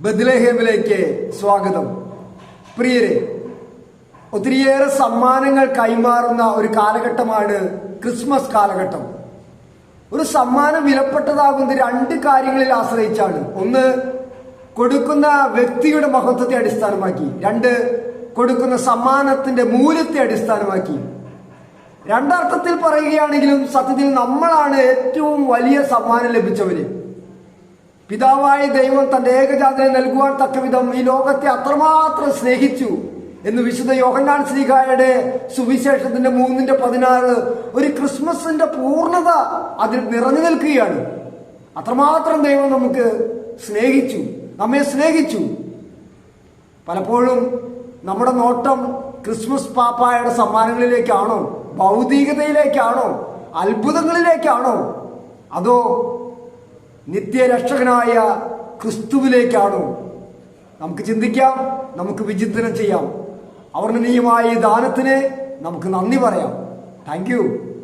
ബദ്ലഹേമിലേക്ക് സ്വാഗതം. പ്രിയരെ ഒത്തിരിയേറെ സമ്മാനങ്ങൾ കൈമാറുന്ന ഒരു കാലഘട്ടമാണ് ക്രിസ്മസ് കാലഘട്ടം. ഒരു സമ്മാനം വിലപ്പെട്ടതാകുന്നത് രണ്ട് കാര്യങ്ങളിൽ ആശ്രയിച്ചാണ്. ഒന്ന് കൊടുക്കുന്ന വ്യക്തിയുടെ മഹത്വത്തെ അടിസ്ഥാനമാക്കി. രണ്ട് കൊടുക്കുന്ന സമ്മാനത്തിന്റെ മൂല്യത്തെ അടിസ്ഥാനമാക്കി. രണ്ടർത്ഥത്തിൽ പറയുകയാണെങ്കിലും സത്യത്തിൽ നമ്മളാണ് ഏറ്റവും വലിയ സമ്മാനം ലഭിച്ചവര്. പിതാവായ ദൈവം തന്റെ ഏകജാതനെ നൽകുവാൻ തക്കവിധം ഈ ലോകത്തെ അത്രമാത്രം സ്നേഹിച്ചു എന്ന് വിശുദ്ധ യോഹന്നാൻ ശ്രീകായുടെ സുവിശേഷത്തിന്റെ മൂന്നിന്റെ പതിനാറ് ഒരു ക്രിസ്മസിന്റെ പൂർണത അതിൽ നിറഞ്ഞു നിൽക്കുകയാണ്. അത്രമാത്രം ദൈവം നമുക്ക് സ്നേഹിച്ചു നമ്മെ സ്നേഹിച്ചു. പലപ്പോഴും നമ്മുടെ നോട്ടം ക്രിസ്മസ് പാപ്പായുടെ സമ്മാനങ്ങളിലേക്കാണോ ഭൗതികതയിലേക്കാണോ അത്ഭുതങ്ങളിലേക്കാണോ? അതോ നിത്യരക്ഷകനായ ക്രിസ്തുവിലേക്കാണോ? നമുക്ക് ചിന്തിക്കാം നമുക്ക് വിചിന്തനം ചെയ്യാം. അവർണനീയമായ ഈ ദാനത്തിന് നമുക്ക് നന്ദി പറയാം. താങ്ക്